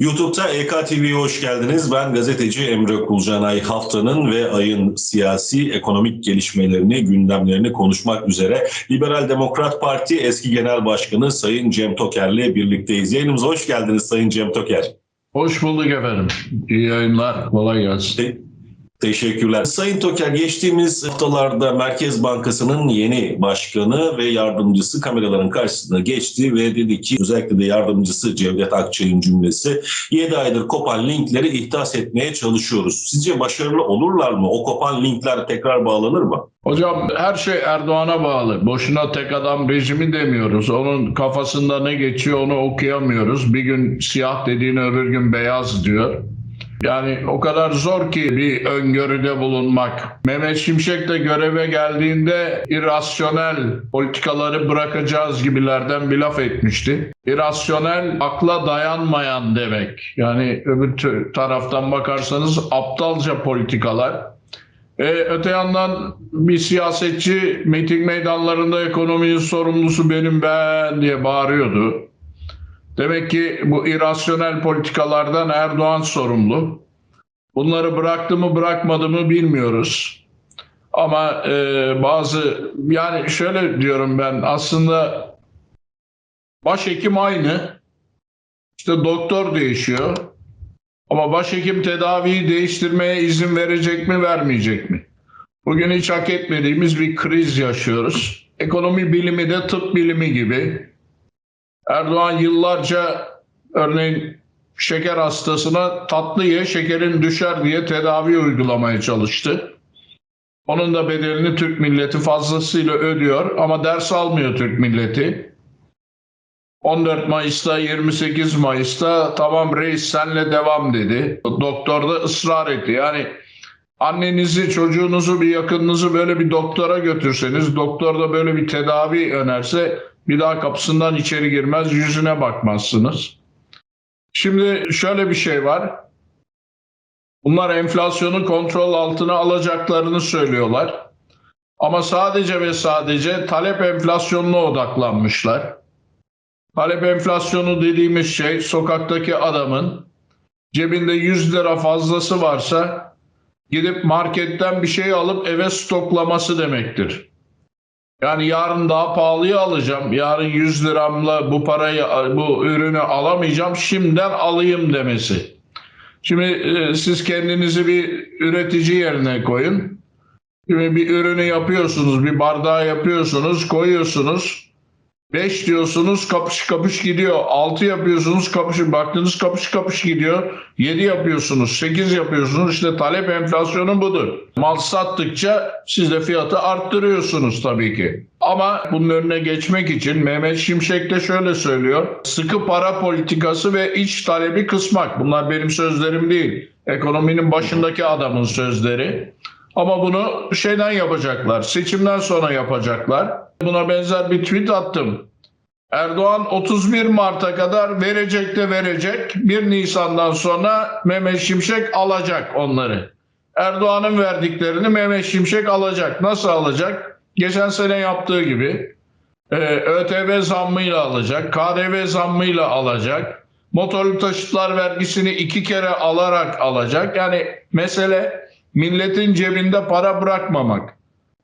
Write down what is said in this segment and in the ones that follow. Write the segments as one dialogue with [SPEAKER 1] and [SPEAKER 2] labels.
[SPEAKER 1] YouTube'da EKTV'ye hoş geldiniz. Ben gazeteci Emre Kulcanay. Haftanın ve ayın siyasi, ekonomik gelişmelerini, gündemlerini konuşmak üzere Liberal Demokrat Parti eski Genel Başkanı Sayın Cem Toker'le birlikteyiz. Yayınımıza hoş geldiniz Sayın Cem Toker.
[SPEAKER 2] Hoş bulduk efendim. İyi yayınlar. Kolay gelsin.
[SPEAKER 1] Te- Teşekkürler. Sayın Toker geçtiğimiz haftalarda Merkez Bankası'nın yeni başkanı ve yardımcısı kameraların karşısına geçti ve dedi ki özellikle de yardımcısı Cevdet Akçay'ın cümlesi 7 aydır kopan linkleri ihdas etmeye çalışıyoruz. Sizce başarılı olurlar mı? O kopan linkler tekrar bağlanır mı?
[SPEAKER 2] Hocam her şey Erdoğan'a bağlı. Boşuna tek adam rejimi demiyoruz. Onun kafasında ne geçiyor onu okuyamıyoruz. Bir gün siyah dediğini öbür gün beyaz diyor. Yani o kadar zor ki bir öngörüde bulunmak. Mehmet Şimşek de göreve geldiğinde irrasyonel politikaları bırakacağız gibilerden bir laf etmişti. İrrasyonel akla dayanmayan demek. Yani öbür taraftan bakarsanız aptalca politikalar. Ee, öte yandan bir siyasetçi miting meydanlarında ekonominin sorumlusu benim ben diye bağırıyordu. Demek ki bu irrasyonel politikalardan Erdoğan sorumlu. Bunları bıraktı mı bırakmadı mı bilmiyoruz. Ama e, bazı yani şöyle diyorum ben aslında başhekim aynı. İşte doktor değişiyor. Ama başhekim tedaviyi değiştirmeye izin verecek mi vermeyecek mi? Bugün hiç hak etmediğimiz bir kriz yaşıyoruz. Ekonomi bilimi de tıp bilimi gibi. Erdoğan yıllarca örneğin şeker hastasına tatlı ye şekerin düşer diye tedavi uygulamaya çalıştı. Onun da bedelini Türk milleti fazlasıyla ödüyor ama ders almıyor Türk milleti. 14 Mayıs'ta 28 Mayıs'ta tamam reis senle devam dedi. Doktor da ısrar etti. Yani annenizi, çocuğunuzu, bir yakınınızı böyle bir doktora götürseniz, doktor da böyle bir tedavi önerse bir daha kapısından içeri girmez, yüzüne bakmazsınız. Şimdi şöyle bir şey var. Bunlar enflasyonu kontrol altına alacaklarını söylüyorlar. Ama sadece ve sadece talep enflasyonuna odaklanmışlar. Talep enflasyonu dediğimiz şey sokaktaki adamın cebinde 100 lira fazlası varsa gidip marketten bir şey alıp eve stoklaması demektir. Yani yarın daha pahalıya alacağım. Yarın 100 liramla bu parayı bu ürünü alamayacağım. Şimdiden alayım demesi. Şimdi e, siz kendinizi bir üretici yerine koyun. Şimdi bir ürünü yapıyorsunuz, bir bardağı yapıyorsunuz, koyuyorsunuz. 5 diyorsunuz kapış kapış gidiyor. 6 yapıyorsunuz kapış baktınız kapış kapış gidiyor. 7 yapıyorsunuz, 8 yapıyorsunuz. İşte talep enflasyonu budur. Mal sattıkça siz de fiyatı arttırıyorsunuz tabii ki. Ama bunun önüne geçmek için Mehmet Şimşek de şöyle söylüyor. Sıkı para politikası ve iç talebi kısmak. Bunlar benim sözlerim değil. Ekonominin başındaki adamın sözleri. Ama bunu şeyden yapacaklar. Seçimden sonra yapacaklar. Buna benzer bir tweet attım. Erdoğan 31 Mart'a kadar verecek de verecek. 1 Nisan'dan sonra Mehmet Şimşek alacak onları. Erdoğan'ın verdiklerini Mehmet Şimşek alacak. Nasıl alacak? Geçen sene yaptığı gibi. Ee, ÖTV zammıyla alacak. KDV zammıyla alacak. Motorlu taşıtlar vergisini iki kere alarak alacak. Yani mesele milletin cebinde para bırakmamak.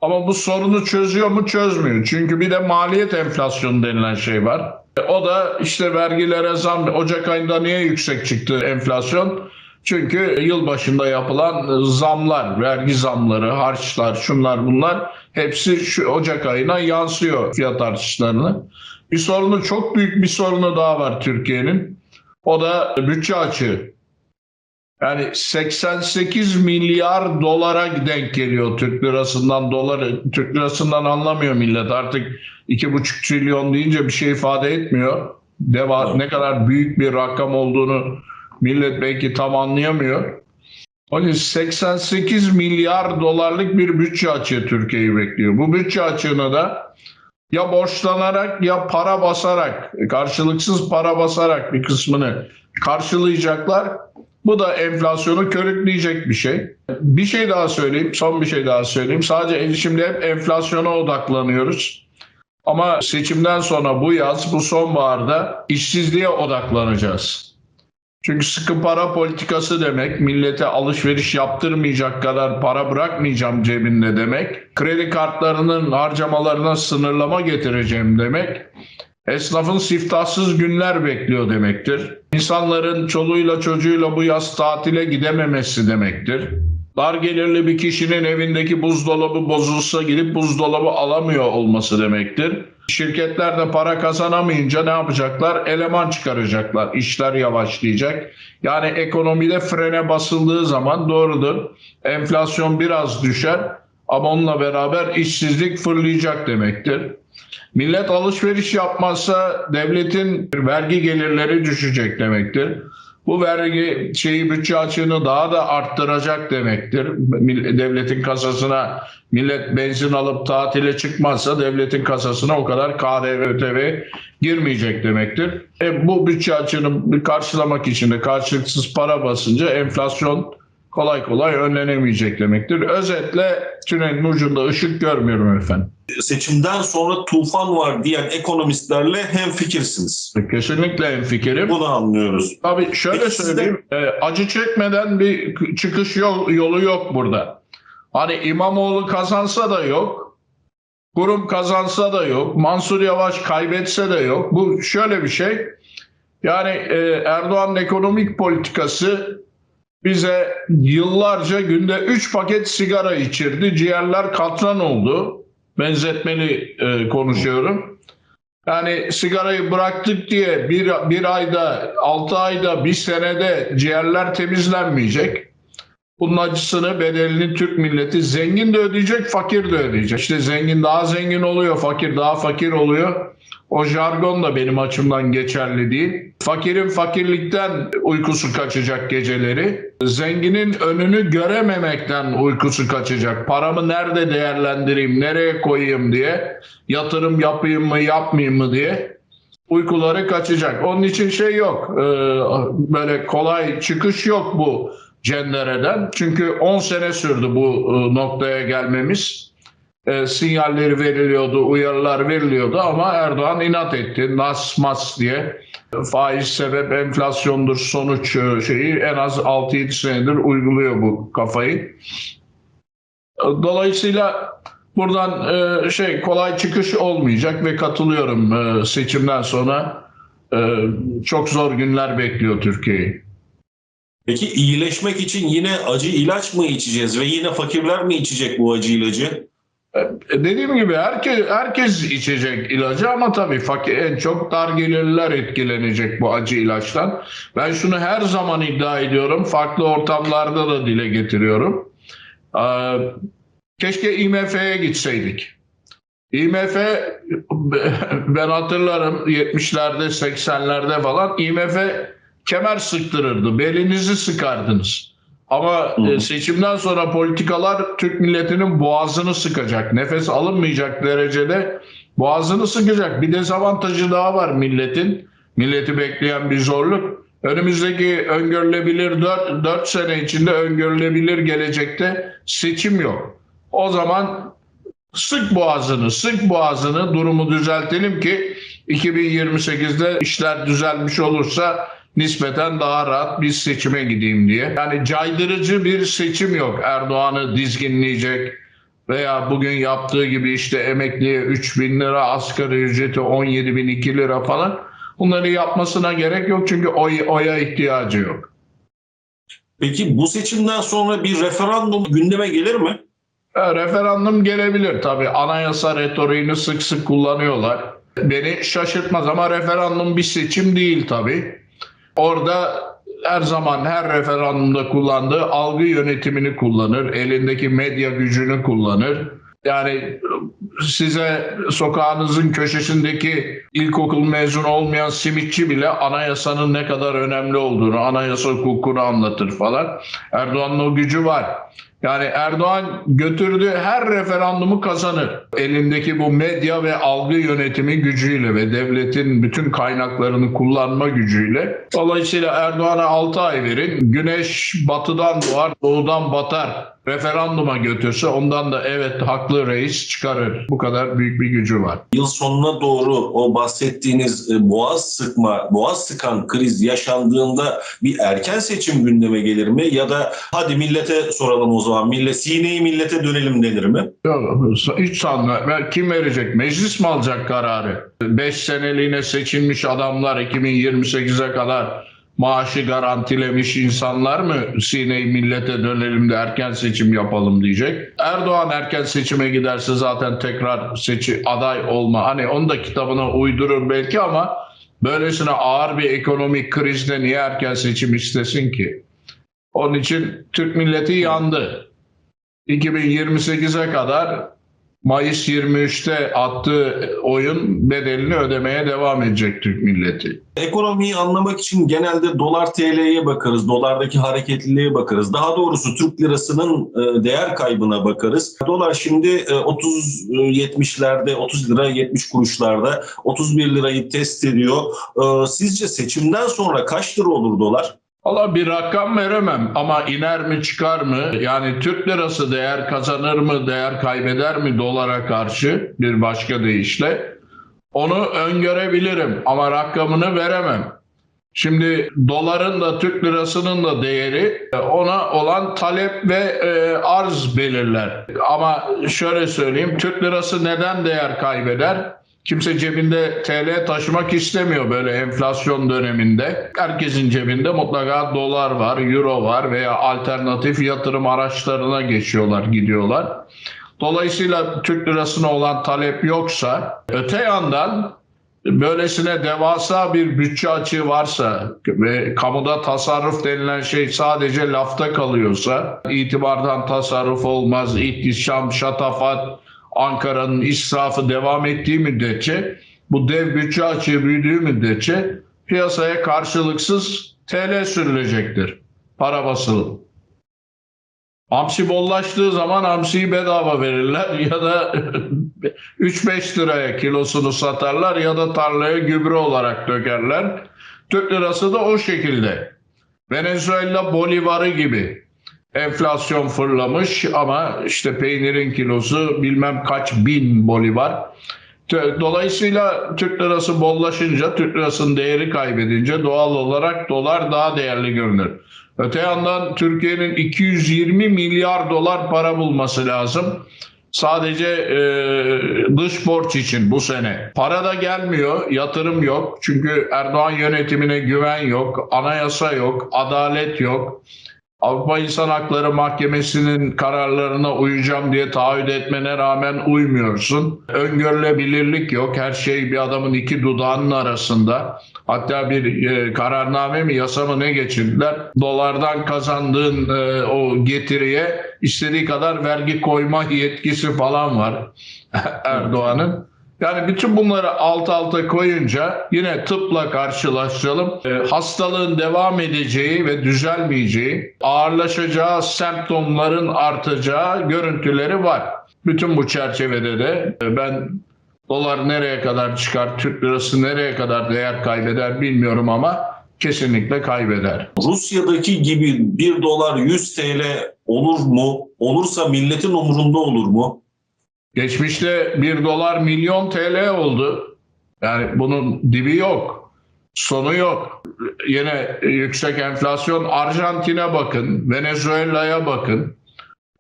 [SPEAKER 2] Ama bu sorunu çözüyor mu çözmüyor. Çünkü bir de maliyet enflasyonu denilen şey var. E, O da işte vergilere zam. Ocak ayında niye yüksek çıktı enflasyon? Çünkü yıl başında yapılan zamlar, vergi zamları, harçlar, şunlar bunlar hepsi şu Ocak ayına yansıyor fiyat artışlarını. Bir sorunu çok büyük bir sorunu daha var Türkiye'nin. O da bütçe açığı. Yani 88 milyar dolara denk geliyor Türk lirasından doları. Türk lirasından anlamıyor millet artık 2,5 trilyon deyince bir şey ifade etmiyor. Deva, ne kadar büyük bir rakam olduğunu millet belki tam anlayamıyor. Onun için 88 milyar dolarlık bir bütçe açığı Türkiye'yi bekliyor. Bu bütçe açığını da ya borçlanarak ya para basarak, karşılıksız para basarak bir kısmını karşılayacaklar. Bu da enflasyonu körükleyecek bir şey. Bir şey daha söyleyeyim, son bir şey daha söyleyeyim. Sadece şimdi hep enflasyona odaklanıyoruz. Ama seçimden sonra bu yaz, bu sonbaharda işsizliğe odaklanacağız. Çünkü sıkı para politikası demek millete alışveriş yaptırmayacak kadar para bırakmayacağım cebinde demek. Kredi kartlarının harcamalarına sınırlama getireceğim demek. Esnafın siftahsız günler bekliyor demektir. İnsanların çoluğuyla çocuğuyla bu yaz tatile gidememesi demektir. Dar gelirli bir kişinin evindeki buzdolabı bozulsa gidip buzdolabı alamıyor olması demektir. Şirketler de para kazanamayınca ne yapacaklar? Eleman çıkaracaklar. İşler yavaşlayacak. Yani ekonomide frene basıldığı zaman doğrudur. Enflasyon biraz düşer ama onunla beraber işsizlik fırlayacak demektir. Millet alışveriş yapmazsa devletin vergi gelirleri düşecek demektir. Bu vergi şeyi bütçe açığını daha da arttıracak demektir. Devletin kasasına millet benzin alıp tatile çıkmazsa devletin kasasına o kadar KDV ÖTV girmeyecek demektir. E, bu bütçe açığını karşılamak için de karşılıksız para basınca enflasyon kolay kolay önlenemeyecek demektir. Özetle tünelin ucunda ışık görmüyorum efendim.
[SPEAKER 1] Seçimden sonra tufan var diyen ekonomistlerle hem fikirsiniz.
[SPEAKER 2] Kesinlikle en fikrim.
[SPEAKER 1] Bunu anlıyoruz.
[SPEAKER 2] Tabii şöyle
[SPEAKER 1] Peki
[SPEAKER 2] söyleyeyim. e, acı çekmeden bir çıkış yol, yolu yok burada. Hani İmamoğlu kazansa da yok. Kurum kazansa da yok. Mansur Yavaş kaybetse de yok. Bu şöyle bir şey. Yani e, Erdoğan'ın ekonomik politikası bize yıllarca günde 3 paket sigara içirdi. Ciğerler katran oldu. Benzetmeli e, konuşuyorum. Yani sigarayı bıraktık diye bir, bir ayda, altı ayda, bir senede ciğerler temizlenmeyecek. Bunun acısını, bedelini Türk milleti zengin de ödeyecek, fakir de ödeyecek. İşte zengin daha zengin oluyor, fakir daha fakir oluyor. O jargon da benim açımdan geçerli değil. Fakirin fakirlikten uykusu kaçacak geceleri. Zenginin önünü görememekten uykusu kaçacak. Paramı nerede değerlendireyim, nereye koyayım diye, yatırım yapayım mı, yapmayayım mı diye uykuları kaçacak. Onun için şey yok. Ee, böyle kolay çıkış yok bu cendereden. Çünkü 10 sene sürdü bu e, noktaya gelmemiz. E, sinyalleri veriliyordu, uyarılar veriliyordu ama Erdoğan inat etti. Nas mas diye faiz sebep enflasyondur sonuç e, şeyi en az 6-7 senedir uyguluyor bu kafayı. Dolayısıyla buradan e, şey kolay çıkış olmayacak ve katılıyorum e, seçimden sonra e, çok zor günler bekliyor Türkiye'yi.
[SPEAKER 1] Peki iyileşmek için yine acı ilaç mı içeceğiz ve yine fakirler mi içecek bu acı ilacı?
[SPEAKER 2] E, Dediğim gibi herkes herkes içecek ilacı ama tabii fakir en çok dar gelirliler etkilenecek bu acı ilaçtan. Ben şunu her zaman iddia ediyorum. Farklı ortamlarda da dile getiriyorum. Keşke IMF'ye gitseydik. IMF ben hatırlarım 70'lerde 80'lerde falan IMF kemer sıktırırdı. Belinizi sıkardınız. Ama
[SPEAKER 1] Hı.
[SPEAKER 2] e, seçimden sonra politikalar Türk milletinin boğazını sıkacak. Nefes alınmayacak derecede boğazını sıkacak. Bir dezavantajı daha var milletin. Milleti bekleyen bir zorluk. Önümüzdeki öngörülebilir 4, 4 sene içinde öngörülebilir gelecekte seçim yok. O zaman sık boğazını, sık boğazını durumu düzeltelim ki 2028'de işler düzelmiş olursa nispeten daha rahat bir seçime gideyim diye. Yani caydırıcı bir seçim yok. Erdoğan'ı dizginleyecek veya bugün yaptığı gibi işte emekliye 3 bin lira, asgari ücreti 17 bin 2 lira falan. Bunları yapmasına gerek yok çünkü oy, oya ihtiyacı yok.
[SPEAKER 1] Peki bu seçimden sonra bir referandum gündeme gelir mi?
[SPEAKER 2] E, referandum gelebilir tabii. Anayasa retoriğini sık sık kullanıyorlar. Beni şaşırtmaz ama referandum bir seçim değil tabii. Orada her zaman her referandumda kullandığı algı yönetimini kullanır. Elindeki medya gücünü kullanır. Yani size sokağınızın köşesindeki ilkokul mezunu olmayan simitçi bile anayasanın ne kadar önemli olduğunu, anayasa hukukunu anlatır falan. Erdoğan'ın o gücü var. Yani Erdoğan götürdüğü her referandumu kazanır. Elindeki bu medya ve algı yönetimi gücüyle ve devletin bütün kaynaklarını kullanma gücüyle. Dolayısıyla Erdoğan'a 6 ay verin. Güneş batıdan doğar, doğudan batar. Referanduma götürse ondan da evet haklı reis çıkarır. Bu kadar büyük bir gücü var.
[SPEAKER 1] Yıl sonuna doğru o bahsettiğiniz e, boğaz sıkma, boğaz sıkan kriz yaşandığında bir erken seçim gündeme gelir mi? Ya da hadi millete soralım o zaman. Millet, sineyi millete dönelim denir mi?
[SPEAKER 2] Yok, hiç sanmıyorum. Kim verecek? Meclis mi alacak kararı? 5 seneliğine seçilmiş adamlar 2028'e kadar maaşı garantilemiş insanlar mı sineyi millete dönelim de erken seçim yapalım diyecek. Erdoğan erken seçime giderse zaten tekrar seçi aday olma. Hani onu da kitabına uydurur belki ama böylesine ağır bir ekonomik krizde niye erken seçim istesin ki? Onun için Türk milleti yandı. 2028'e kadar Mayıs 23'te attığı oyun bedelini ödemeye devam edecek Türk milleti.
[SPEAKER 1] Ekonomiyi anlamak için genelde dolar TL'ye bakarız, dolardaki hareketliliğe bakarız. Daha doğrusu Türk lirasının e, değer kaybına bakarız. Dolar şimdi e, 30-70'lerde, 30 lira 70 kuruşlarda, 31 lirayı test ediyor. E, Sizce seçimden sonra kaç lira olur dolar?
[SPEAKER 2] Valla bir rakam veremem ama iner mi çıkar mı? Yani Türk lirası değer kazanır mı, değer kaybeder mi dolara karşı bir başka deyişle? Onu öngörebilirim ama rakamını veremem. Şimdi doların da Türk lirasının da değeri e, ona olan talep ve e, arz belirler. Ama şöyle söyleyeyim Türk lirası neden değer kaybeder? Kimse cebinde TL taşımak istemiyor böyle enflasyon döneminde. Herkesin cebinde mutlaka dolar var, euro var veya alternatif yatırım araçlarına geçiyorlar, gidiyorlar. Dolayısıyla Türk lirasına olan talep yoksa öte yandan böylesine devasa bir bütçe açığı varsa ve kamuda tasarruf denilen şey sadece lafta kalıyorsa itibardan tasarruf olmaz, ihtişam, şatafat, Ankara'nın israfı devam ettiği müddetçe bu dev bütçe açığı büyüdüğü müddetçe piyasaya karşılıksız TL sürülecektir. Para basılı. Hamsi bollaştığı zaman hamsiyi bedava verirler ya da 3-5 liraya kilosunu satarlar ya da tarlaya gübre olarak dökerler. Türk lirası da o şekilde. Venezuela bolivarı gibi enflasyon fırlamış ama işte peynirin kilosu bilmem kaç bin bolivar. Dolayısıyla Türk lirası bollaşınca, Türk lirasının değeri kaybedince doğal olarak dolar daha değerli görünür. Öte yandan Türkiye'nin 220 milyar dolar para bulması lazım. Sadece e, dış borç için bu sene. Para da gelmiyor, yatırım yok. Çünkü Erdoğan yönetimine güven yok, anayasa yok, adalet yok. Avrupa İnsan Hakları Mahkemesi'nin kararlarına uyacağım diye taahhüt etmene rağmen uymuyorsun. Öngörülebilirlik yok. Her şey bir adamın iki dudağının arasında. Hatta bir e, kararname mi yasa mı ne geçirdiler? Dolardan kazandığın e, o getiriye istediği kadar vergi koyma yetkisi falan var Erdoğan'ın. Yani bütün bunları alt alta koyunca yine tıpla karşılaştıralım. Ee, hastalığın devam edeceği ve düzelmeyeceği, ağırlaşacağı, semptomların artacağı görüntüleri var. Bütün bu çerçevede de e, ben dolar nereye kadar çıkar, Türk lirası nereye kadar değer kaybeder bilmiyorum ama kesinlikle kaybeder.
[SPEAKER 1] Rusya'daki gibi 1 dolar 100 TL olur mu? Olursa milletin umurunda olur mu?
[SPEAKER 2] Geçmişte 1 dolar milyon TL oldu. Yani bunun dibi yok. Sonu yok. Yine yüksek enflasyon. Arjantin'e bakın. Venezuela'ya bakın.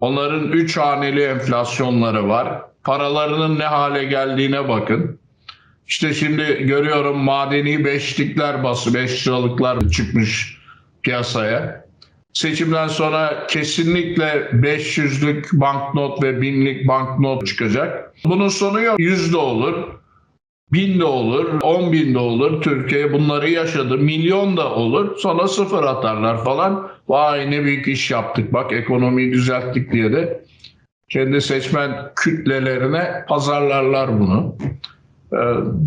[SPEAKER 2] Onların 3 haneli enflasyonları var. Paralarının ne hale geldiğine bakın. İşte şimdi görüyorum madeni beşlikler bası, beş liralıklar çıkmış piyasaya. Seçimden sonra kesinlikle 500'lük banknot ve binlik banknot çıkacak. Bunun sonu yok. 100 de olur, 1000 de olur, 10 bin de olur. Türkiye bunları yaşadı. Milyon da olur. Sonra sıfır atarlar falan. Vay ne büyük iş yaptık bak ekonomiyi düzelttik diye de kendi seçmen kütlelerine pazarlarlar bunu. Ee,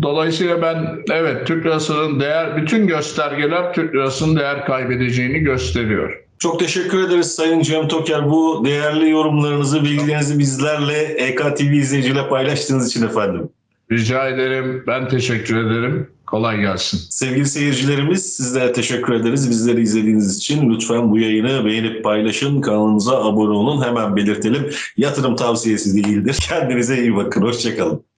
[SPEAKER 2] Dolayısıyla ben evet Türk lirasının değer bütün göstergeler Türk lirasının değer kaybedeceğini gösteriyor.
[SPEAKER 1] Çok teşekkür ederiz Sayın Cem Toker. Bu değerli yorumlarınızı, bilgilerinizi bizlerle EKTV izleyiciyle paylaştığınız için efendim.
[SPEAKER 2] Rica ederim. Ben teşekkür ederim. Kolay gelsin.
[SPEAKER 1] Sevgili seyircilerimiz sizlere teşekkür ederiz. Bizleri izlediğiniz için lütfen bu yayını beğenip paylaşın. Kanalımıza abone olun. Hemen belirtelim. Yatırım tavsiyesi değildir. Kendinize iyi bakın. Hoşçakalın.